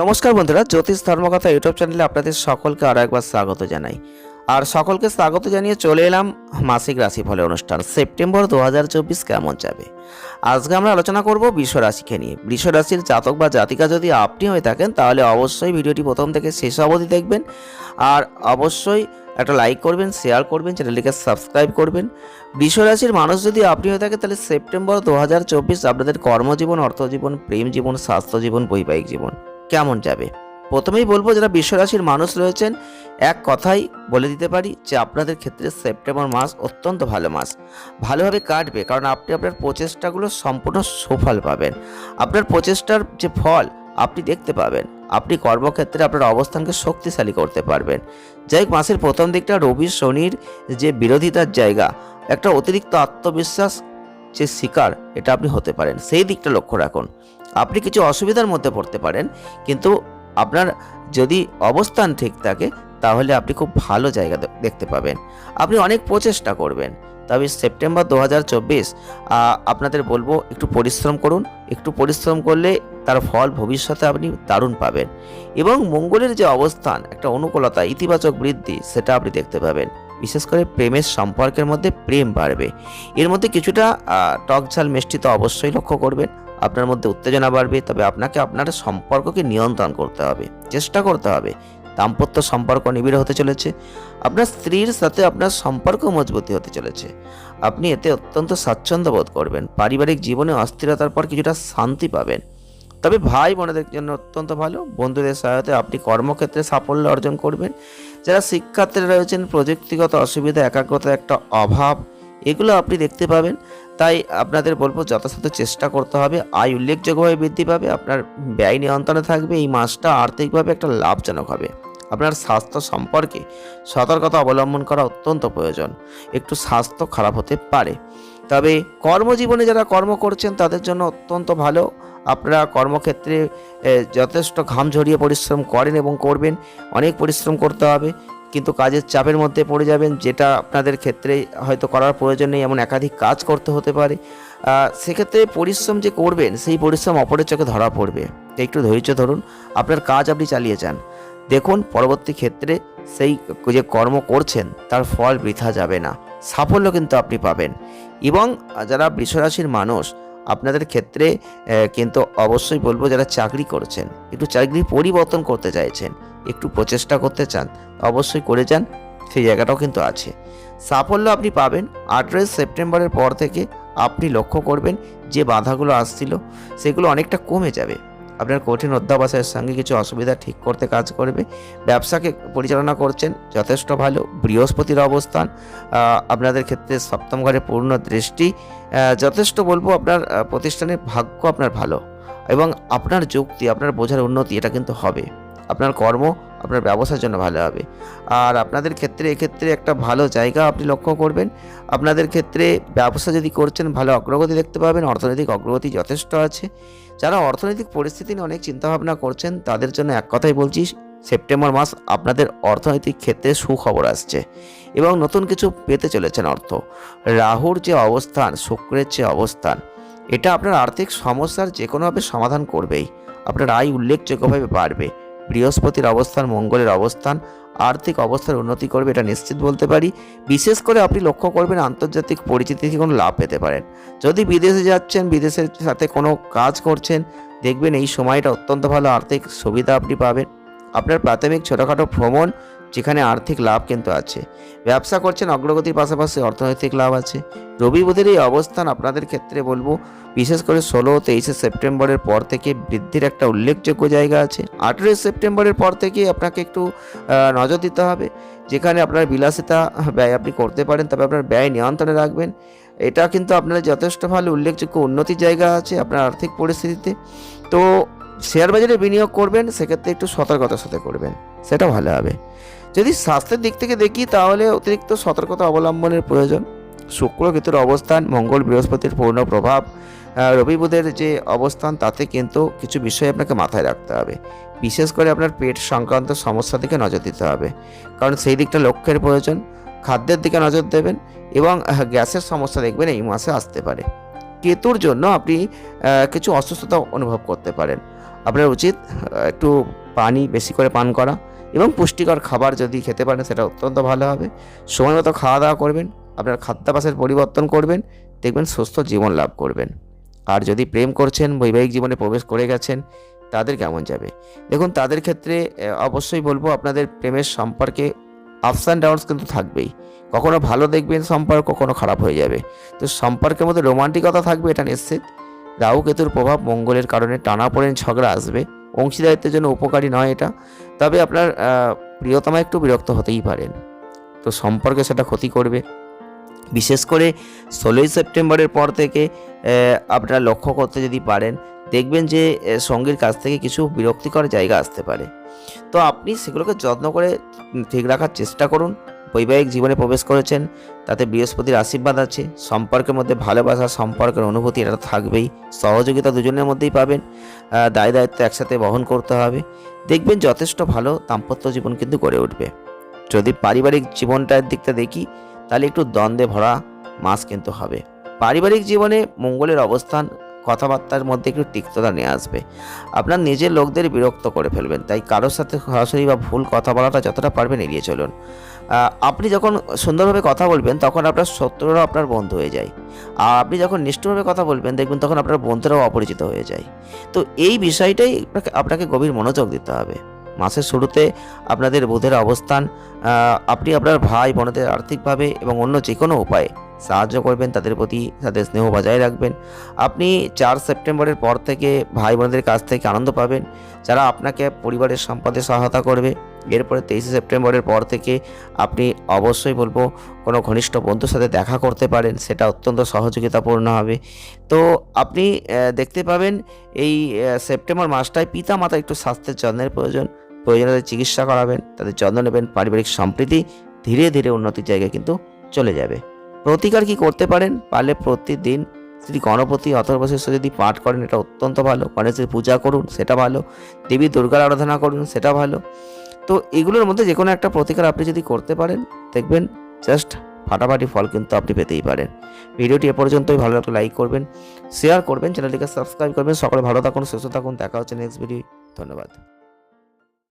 নমস্কার বন্ধুরা, জ্যোতিষ ধর্মকথা ইউটিউব চ্যানেলে আপনাদের সকলকে আরও একবার স্বাগত জানাই। আর সকলকে স্বাগত জানিয়ে চলে এলাম মাসিক রাশিফলের অনুষ্ঠান। সেপ্টেম্বর দু হাজার চব্বিশ কেমন যাবে? আজকে আমরা আলোচনা করব রাশিকে নিয়ে। রাশির জাতক বা জাতিকা যদি আপনি হয়ে থাকেন, তাহলে অবশ্যই ভিডিওটি প্রথম থেকে শেষ অবধি দেখবেন। আর অবশ্যই একটা লাইক করবেন, শেয়ার করবেন, চ্যানেলটিকে সাবস্ক্রাইব করবেন। রাশির মানুষ যদি আপনি হয়ে থাকেন তাহলে সেপ্টেম্বর দু হাজার চব্বিশ আপনাদের কর্মজীবন, অর্থজীবন, প্রেম জীবন স্বাস্থ্য জীবন বৈবাহিক জীবন। কেমন যাবে? প্রথমেই বলব যারা বিশ্বরাশির মানুষ রয়েছেন, এক কথাই বলে দিতে পারি যে আপনাদের ক্ষেত্রে সেপ্টেম্বর মাস অত্যন্ত ভালো মাস। ভালোভাবে কাটবে কারণ আপনি আপনার প্রচেষ্টাগুলো সম্পূর্ণ সুফল পাবেন। আপনার প্রচেষ্টার যে ফল, আপনি দেখতে পাবেন। আপনি কর্মক্ষেত্রে আপনার অবস্থানকে শক্তিশালী করতে পারবেন। যাই হোক, মাসের প্রথম দিকটা রবি শনির যে বিরোধিতার জায়গা, একটা অতিরিক্ত আত্মবিশ্বাস যে শিকার এটা আপনি হতে পারেন। সেই দিকটা লক্ষ্য রাখুন। আপনি কিছু অসুবিধার মধ্যে পড়তে পারেন, কিন্তু আপনার যদি অবস্থান ঠিক থাকে, তাহলে আপনি খুব ভালো জায়গা দেখতে পাবেন। আপনি অনেক প্রচেষ্টা করবেন, তবে সেপ্টেম্বর দু হাজার চব্বিশ আপনাদের বলব একটু পরিশ্রম করুন। একটু পরিশ্রম করলে তার ফল ভবিষ্যতে আপনি দারুণ পাবেন। এবং মঙ্গলের যে অবস্থান, একটা অনুকূলতা, ইতিবাচক বৃদ্ধি, সেটা আপনি দেখতে পাবেন। বিশেষ করে প্রেমের সম্পর্কের মধ্যে প্রেম বাড়বে। এর মধ্যে কিছুটা আহ, টক ঝাল মিষ্টি তো অবশ্যই লক্ষ্য করবেন। আপনার মধ্যে উত্তেজনা বাড়বে তবে আপনাকে আপনার সম্পর্ককে নিয়ন্ত্রণ করতে হবে চেষ্টা করতে হবে। দাম্পত্য সম্পর্ক নিবিড় হতে চলেছে। আপনার স্ত্রীর সাথে আপনার সম্পর্ক মজবুতি হতে চলেছে। আপনি এতে অত্যন্ত স্বাচ্ছন্দ্য বোধ করবেন। পারিবারিক জীবনে অস্থিরতার পর কিছুটা শান্তি পাবেন। তবে ভাই বোনেদের জন্য অত্যন্ত ভালো। বন্ধুদের সহায়তায় আপনি কর্মক্ষেত্রে সাফল্য অর্জন করবেন। যারা শিক্ষার্থীরা রয়েছেন, প্রযুক্তিগত অসুবিধা, একাগ্রতার একটা অভাব, এগুলো আপনি দেখতে পাবেন। তাই আপনাদের বলব, যথাযথ চেষ্টা করতে হবে। আয় উল্লেখযোগ্যভাবে বৃদ্ধি পাবে, আপনার ব্যয় নিয়ন্ত্রণে থাকবে, এই মাসটা আর্থিকভাবে একটা লাভজনক হবে। আপনার স্বাস্থ্য সম্পর্কে সতর্কতা অবলম্বন করা অত্যন্ত প্রয়োজন। একটু স্বাস্থ্য খারাপ হতে পারে। তবে কর্মজীবনে যারা কর্ম করছেন, তাদের জন্য অত্যন্ত ভালো। আপনারা কর্মক্ষেত্রে যথেষ্ট ঘাম ঝরিয়ে পরিশ্রম করেন এবং করবেন, অনেক পরিশ্রম করতে হবে, কিন্তু কাজের চাপের মধ্যে পড়ে যাবেন, যেটা আপনাদের ক্ষেত্রে হয়তো করার প্রয়োজন নেই, এমন একাধিক কাজ করতে হতে পারে। সেক্ষেত্রে পরিশ্রম যে করবেন, সেই পরিশ্রম অপরের চোখে ধরা পড়বে। একটু ধৈর্য ধরুন, আপনার কাজ আপনি চালিয়ে যান। দেখুন, পরবর্তী ক্ষেত্রে সেই যে কর্ম করছেন, তার ফল বৃথা যাবে না। সাফল্য কিন্তু আপনি পাবেন। এবং যারা বৃষরাশির মানুষ আপনাদের ক্ষেত্রে কিন্তু অবশ্যই বলব যারা চাকরি করছেন, একটু চাকরি পরিবর্তন করতে চাইছেন, একটু প্রচেষ্টা করতে চান, অবশ্যই করে যান, সেই জায়গাটাও কিন্তু আছে। সাফল্য আপনি পাবেন, আঠেরোই সেপ্টেম্বরের পর থেকে আপনি লক্ষ্য করবেন যে বাধাগুলো আসছিল, সেগুলো অনেকটা কমে যাবে। আপনার কঠিন অধ্যাবাসের সঙ্গে কিছু অসুবিধা ঠিক করতে কাজ করবে। ব্যবসাকে পরিচালনা করছেন, যথেষ্ট ভালো। বৃহস্পতির অবস্থান আপনাদের ক্ষেত্রে সপ্তম ঘরে পূর্ণ দৃষ্টি। যথেষ্ট বলব আপনার প্রতিষ্ঠানের ভাগ্য আপনার ভালো এবং আপনার যুক্তি, আপনার বোঝার উন্নতি এটা কিন্তু হবে। আপনার কর্ম আপনার ব্যবসার জন্য ভালো হবে। আর আপনাদের ক্ষেত্রে, এক্ষেত্রে একটা ভালো জায়গা আপনি লক্ষ্য করবেন। আপনাদের ক্ষেত্রে ব্যবসা যদি করছেন, ভালো অগ্রগতি দেখতে পাবেন, অর্থনৈতিক অগ্রগতি যথেষ্ট আছে। যারা অর্থনৈতিক পরিস্থিতি নিয়ে অনেক চিন্তাভাবনা করছেন, তাদের জন্য এক কথাই বলছি, সেপ্টেম্বর মাস আপনাদের অর্থনৈতিক ক্ষেত্রে সুখবর আসছে এবং নতুন কিছু পেতে চলেছেন অর্থ। রাহুর যে অবস্থান, শুক্রের যে অবস্থান, এটা আপনার আর্থিক সমস্যার যে কোনোভাবে সমাধান করবেই। আপনার আয় উল্লেখযোগ্যভাবে বাড়বে। বৃহস্পতির অবস্থান, মঙ্গলের অবস্থান, আর্থিক অবস্থার উন্নতি করবে এটা নিশ্চিত বলতে পারি। বিশেষ করে আপনি লক্ষ্য করবেন আন্তর্জাতিক পরিচিতি থেকে কোনো লাভ পেতে পারেন। যদি বিদেশে যাচ্ছেন, বিদেশের সাথে কোনো কাজ করছেন, দেখবেন এই সময়টা অত্যন্ত ভালো আর্থিক সুবিধা আপনি পাবেন। আপনার প্রাথমিক ছোটোখাটো ভ্রমণ, যেখানে আর্থিক লাভ কিন্তু আছে। ব্যবসা করছেন অগ্রগতির পাশাপাশি অর্থনৈতিক লাভ আছে। রবি বুধের এই অবস্থান আপনাদের ক্ষেত্রে বলব, বিশেষ করে ষোলো, তেইশে সেপ্টেম্বরের পর থেকে বৃদ্ধির একটা উল্লেখযোগ্য জায়গা আছে। আঠেরোই সেপ্টেম্বরের পর থেকে আপনাকে একটু নজর দিতে হবে, যেখানে আপনার বিলাসিতা, ব্যয় আপনি করতে পারেন, তবে আপনার ব্যয় নিয়ন্ত্রণে রাখবেন। এটা কিন্তু আপনার যথেষ্ট ভালো উল্লেখযোগ্য উন্নতির জায়গা আছে আপনার আর্থিক পরিস্থিতিতে। তো শেয়ার বাজারে বিনিয়োগ করবেন, সেক্ষেত্রে একটু সতর্কতার সাথে করবেন। সেটা ভালো হবে। যদি স্বাস্থ্যের দিক থেকে দেখি, তাহলে অতিরিক্ত সতর্কতা অবলম্বনের প্রয়োজন। শুক্র কেতুর অবস্থান, মঙ্গল বৃহস্পতির পূর্ণ প্রভাব রবি বুধের যে অবস্থান, তাতে কিন্তু কিছু বিষয় আপনাকে মাথায় রাখতে হবে। বিশেষ করে আপনার পেট সংক্রান্ত সমস্যা দিকে নজর দিতে হবে। কারণ সেই দিকটা লক্ষ্যের প্রয়োজন। খাদ্যের দিকে নজর দেবেন এবং গ্যাসের সমস্যা দেখবেন এই মাসে আসতে পারে। কেতুর জন্য আপনি কিছু অসুস্থতা অনুভব করতে পারেন। আপনার উচিত একটু পানি, বেশি করে পান করা এবং পুষ্টিকর খাবার যদি খেতে পারেন সেটা অত্যন্ত ভালো হবে। সময় মতো খাওয়া দাওয়া করবেন, আপনার খাদ্যাভ্যাসের পরিবর্তন করবেন, দেখবেন সুস্থ জীবন লাভ করবেন। আর যদি প্রেম করছেন, বৈবাহিক জীবনে প্রবেশ করে গেছেন, তাদের কেমন যাবে? দেখুন, তাদের ক্ষেত্রে অবশ্যই বলব আপনাদের প্রেমের সম্পর্কে আপস অ্যান্ড ডাউনস কিন্তু থাকবেই। কখনো ভালো দেখবেন সম্পর্ক, কখনো খারাপ হয়ে যাবে। তো সম্পর্কের মধ্যে রোমান্টিকতা থাকবে, এটা নিশ্চিত। রাহু কেতুর প্রভাব মঙ্গলের কারণে টানাপোড়েন ঝগড়া আসবে। অংশীদারিত্বের জন্য উপকারী নয় এটা। তবে আপনার প্রিয়তমা একটু বিরক্ত হতেই পারেন। তো সম্পর্কে সেটা ক্ষতি করবে। বিশেষ করে ষোলোই সেপ্টেম্বরের পর থেকে আপনারা লক্ষ্য করতে যদি পারেন, দেখবেন যে সঙ্গীর কাছ থেকে কিছু বিরক্তিকর জায়গা আসতে পারে। তো আপনি সেগুলোকে যত্ন করে ঠিক রাখার চেষ্টা করুন। বৈবাহিক জীবনে প্রবেশ করেছেন, তাতে বৃহস্পতির আশীর্বাদ আছে। সম্পর্কের মধ্যে ভালোবাসা, সম্পর্কের অনুভূতি এটা থাকবেই। সহযোগিতা দুজনের মধ্যেই পাবেন। দায় দায়িত্ব একসাথে বহন করতে হবে। দেখবেন যথেষ্ট ভালো দাম্পত্য জীবন কিন্তু গড়ে উঠবে। যদি পারিবারিক জীবনটার দিকটা দেখি, তাহলে একটু দ্বন্দ্বে ভরা মাস কিন্তু হবে। পারিবারিক জীবনে মঙ্গলের অবস্থান, কথাবার্তার মধ্যে একটু তিক্ততা নিয়ে আসবে। আপনার নিজের লোকদের বিরক্ত করে ফেলবেন। তাই কারোর সাথে সরাসরি বা ভুল কথা বলাটা যতটা পারবেন এড়িয়ে চলুন। আপনি যখন সুন্দরভাবে কথা বলবেন, তখন আপনার শত্রুরাও আপনার বন্ধু হয়ে যায়। আর আপনি যখন নিষ্ঠুরভাবে কথা বলবেন, দেখবেন তখন আপনার বন্ধুরাও অপরিচিত হয়ে যায়। তো এই বিষয়টাই আপনাকে- গভীর মনোযোগ দিতে হবে। মাসের শুরুতে আপনাদের বোধের অবস্থান আপনি আপনার ভাই, বোনদের আর্থিকভাবে এবং অন্য যে কোনো উপায়ে সাহায্য করবেন, তাদের প্রতি তাদের স্নেহ বজায় রাখবেন। আপনি চার সেপ্টেম্বরের পর থেকে ভাই, বোনদের কাছ থেকে আনন্দ পাবেন। যারা আপনাকে পরিবারের সম্পদে সহায়তা করবে এরপরে তেইশে সেপ্টেম্বরের পর থেকে আপনি অবশ্যই বলব কোনো ঘনিষ্ঠ বন্ধুর সাথে দেখা করতে পারেন, সেটা অত্যন্ত সহযোগিতাপূর্ণ হবে। তো আপনি দেখতে পাবেন এই সেপ্টেম্বর মাসটায় পিতা মাতা একটু স্বাস্থ্যের যত্নের প্রয়োজন, প্রয়োজনে তাদের চিকিৎসা করাবেন, তাদের যত্ন নেবেন, পারিবারিক সম্প্রীতি ধীরে ধীরে উন্নতির জায়গায় কিন্তু চলে যাবে। প্রতিকার কি করতে পারেন? পারলে প্রতিদিন শ্রী গণপতি অথর্বশিষ্য যদি পাঠ করেন, এটা অত্যন্ত ভালো। গণেশের পূজা করুন, সেটা ভালো। দেবী দুর্গার আরাধনা করুন, সেটা ভালো। তো এগুলোর মধ্যে যে কোনো একটা প্রতিকার আপনি যদি করতে পারেন, দেখবেন জাস্ট ফাটাফাটি ফল কিন্তু আপনি পেতেই পারেন। ভিডিওটি এ পর্যন্তই, ভালো লাগলে লাইক করবেন শেয়ার করবেন চ্যানেলটিকে সাবস্ক্রাইব করবেন। সকলে ভালো থাকুন, সুস্থ থাকুন, দেখা হচ্ছে নেক্সট ভিডিও ধন্যবাদ।